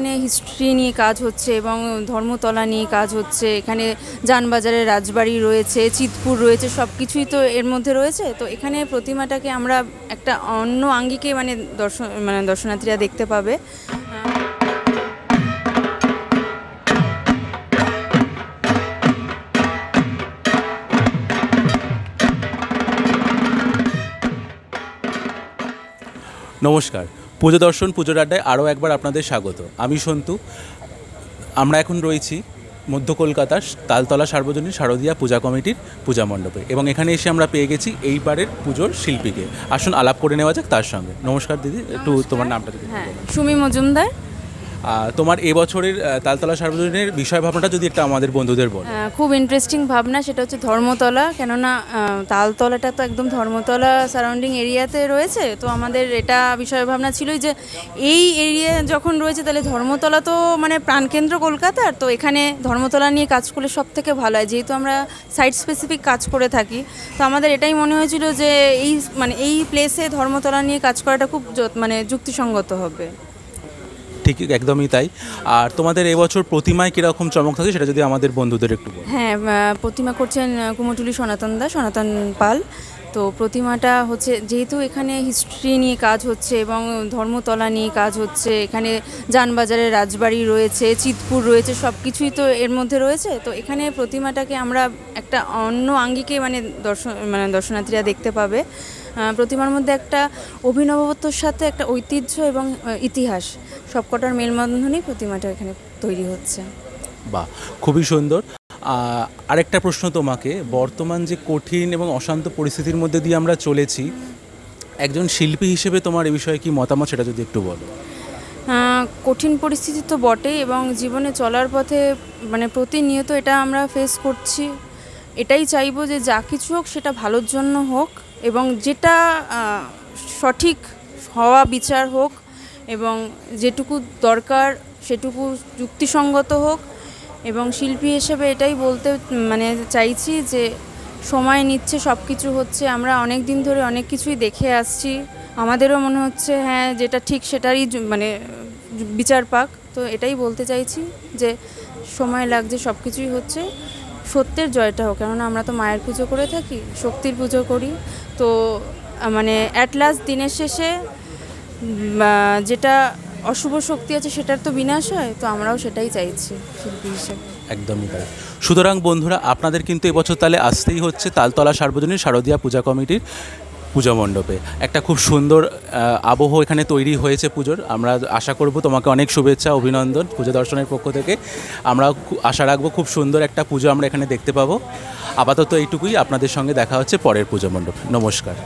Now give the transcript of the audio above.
এখানে হিস্ট্রি নিয়ে কাজ হচ্ছে এবং ধর্মতলা নিয়ে কাজ হচ্ছে, এখানে যানবাজারের রাজবাড়ি রয়েছে, চিতপুর রয়েছে সব কিছুই তো এর মধ্যে রয়েছে। তো এখানে প্রতিমাটাকে আমরা একটা অন্য আঙ্গিকে মানে দর্শন মানে দর্শনার্থীরা দেখতে পাবে। নমস্কার। পুজো দর্শন পুজোর আড্ডায় আরও একবার আপনাদের স্বাগত। আমি সন্তু। আমরা এখন রয়েছি মধ্য কলকাতার তালতলা সার্বজনীন শারদীয়া পূজা কমিটির পূজা মণ্ডপে এবং এখানে এসে আমরা পেয়ে গেছি এইবারের পুজোর শিল্পীকে। আসুন আলাপ করে নেওয়া যাক তার সঙ্গে। নমস্কার দিদি একটু তোমার নামটা দিদি হ্যাঁ সুমি মজুমদার। তোমার এবছরের তালতলা সার্বজনীনের বিষয় ভাবনাটা যদি একটা আমাদের বন্ধুদের বল। খুব ইন্টারেস্টিং ভাবনা, সেটা হচ্ছে ধর্মতলা। কেননা তালতলাটা তো একদম ধর্মতলা সারাউন্ডিং এরিয়াতে রয়েছে, তো আমাদের এটা বিষয় ভাবনা ছিলই যে এই এরিয়া যখন রয়েছে, তাহলে ধর্মতলা তো মানে প্রাণকেন্দ্র কলকাতার, তো এখানে ধর্মতলা নিয়ে কাজ করলে সব থেকে ভালো হয়। যেহেতু আমরা সাইট স্পেসিফিক কাজ করে থাকি, তো আমাদের এটাই মনে হয়েছিল যে এই মানে এই প্লেসে ধর্মতলা নিয়ে কাজ করাটা খুব মানে যুক্তিসঙ্গত হবে। ঠিক একদমই তাই। আর তোমাদের এবছর প্রতিমায় কীরকম চমক থাকে সেটা যদি আমাদের বন্ধুদের একটু হ্যাঁ প্রতিমা করছেন আহ, কুমোরটুলি সনাতন দা সনাতন পাল। তো প্রতিমাটা হচ্ছে যেহেতু এখানে হিস্ট্রি নিয়ে কাজ হচ্ছে এবং ধর্মতলা নিয়ে কাজ হচ্ছে এখানে যানবাজারের রাজবাড়ি রয়েছে চিতপুর রয়েছে সব কিছুই তো এর মধ্যে রয়েছে। তো এখানে প্রতিমাটাকে আমরা একটা অন্য আঙ্গিকে মানে দর্শন মানে দর্শনার্থীরা দেখতে পাবে। প্রতিমার মধ্যে একটা অভিনবত্বর সাথে একটা ঐতিহ্য এবং ইতিহাস। সবকটার মেলবন্ধনই প্রতিমাটা এখানে তৈরি হচ্ছে। বাহ খুবই সুন্দর। আরেকটা প্রশ্ন তোমাকে বর্তমান যে কঠিন এবং অশান্ত পরিস্থিতির মধ্যে দিয়ে আমরা চলেছি একজন শিল্পী হিসেবে তোমার এ বিষয়ে কি মতামত সেটা যদি একটু বলো। কঠিন পরিস্থিতি তো বটেই এবং জীবনে চলার পথে মানে প্রতিনিয়ত এটা আমরা ফেস করছি। এটাই চাইব যে যা কিছু হোক সেটা ভালোর জন্য হোক এবং যেটা সঠিক হওয়া বিচার হোক এবং যেটুকু দরকার সেটুকু যুক্তিসঙ্গত হোক এবং শিল্পী হিসেবে এটাই বলতে মানে চাইছি যে সময় নিচ্ছে সব কিছু হচ্ছে। আমরা অনেক দিন ধরে অনেক কিছুই দেখে আসছি। আমাদেরও মনে হচ্ছে হ্যাঁ যেটা ঠিক সেটারই মানে বিচার পাক। তো এটাই বলতে চাইছি যে সময় লাগছে সব কিছুই হচ্ছে। সত্যের জয়টা হোক, কেননা আমরা তো মায়ের পুজো করে থাকি, শক্তির পুজো করি। তো মানে অ্যাট লাস্ট দিনের শেষে যেটা অশুভ শক্তি আছে সেটার তো বিনাশ হয়, তো আমরাও সেটাই চাইছি শিল্পী হিসেবে। একদমই তাই। সুতরাং বন্ধুরা, আপনাদের কিন্তু এবছর তাহলে আসতেই হচ্ছে তালতলা সার্বজনীন শারদীয়া পূজা কমিটির পূজা মণ্ডপে। একটা খুব সুন্দর আবহ এখানে তৈরি হয়েছে পুজোর। আমরা আশা করব তোমাকে অনেক শুভেচ্ছা, অভিনন্দন পুজো দর্শনের পক্ষ থেকে। আমরা আশা রাখব খুব সুন্দর একটা পুজো আমরা এখানে দেখতে পাবো। আপাতত এইটুকুই, আপনাদের সঙ্গে দেখা হচ্ছে পরের পুজো মণ্ডপে। নমস্কার।